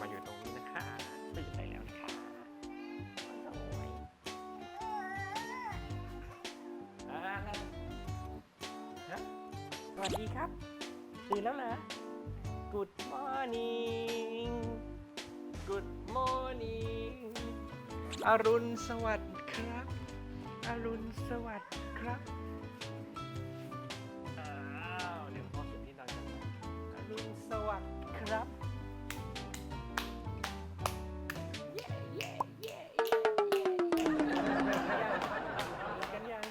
มาอยู่ตรงนี้นะคะตื่นได้แล้วนะคะสวัสดีครับตื่นแล้วนะ Good morning Good morning อรุณสวัสดิ์ครับ อรุณสวัสดิ์ครับ ครับ กันยัง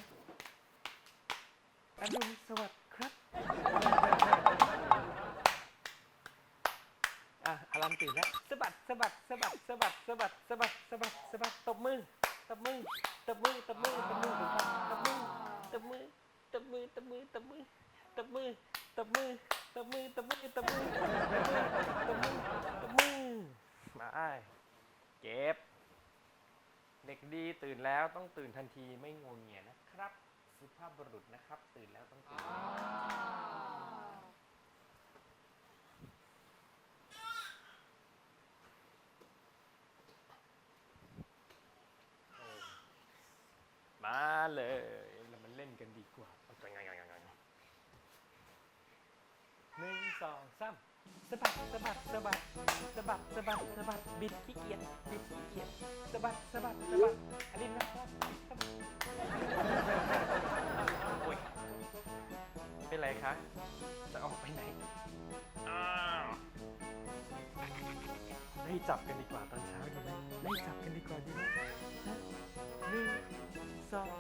อรุณสวัสดิ์ครับ อะอารามตื่นแล้วสะบัดสะบัดสะบัดสะบัดสะบัดสะบัดสะบัดสะบัดตบมือตบมือตบมือตบมือตบมือตบมือตบมือตบมือตบมือตบมือตบมือตบมือตบมือ ตบมือตบมือตบมือตบมือตบมือมาไอ้เก็บ เด็กดีตื่นแล้วต้องตื่นทันทีไม่งงเงียนะครับ สุภาพบุรุษนะครับ ตื่นแล้วต้องตื่นมาเลย เรามาเล่นกันดีกว่าเอาไปงงๆๆ หนึ่งสองสามสะบัดสะบัดสะบัดสะบัดสะบัดสะบัดบิดขี้เกียจบิดขี้เกียจสะบัดสะบัดสะบัดอลินนะสะบัดโอ้ยเป็นไรคะ จะออกไปไหนอ้าวไล่จับกันดีกว่าตอนเช้าดีไหมไล่จับกันดีกว่าดีไหมฮะหนึ่งสอง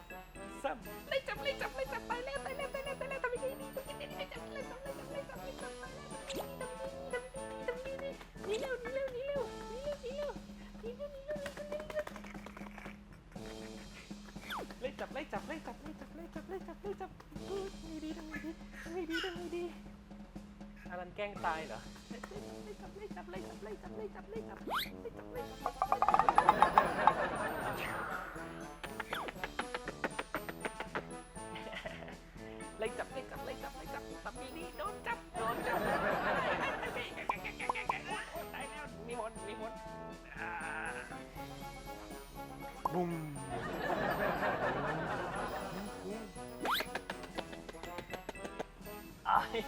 สามไล่จับไล่จับไล่จับไปแล้วไปแล้ว นีเร็วหนีเร็วหนีเร็วหนีเร็วหนีเร็วหนีเร็วหนีเร็วหนีเร็วหนีเร็วไล่จับไล่จับไล่จับไล่จับไล่จับไล่จับไล่จับพูดไม่ดีทำไงดีทำไงดีทำไงดีอารันแกล้งตายเหรอไล่จับไล่จับไล่จับไล่จับไล่จับไล่จับไล่จับไล่จับไล่จับไล่จับไล่จับไล่จับไล่จับตับมีนี่โดนจับโดนจับ 음. 아이.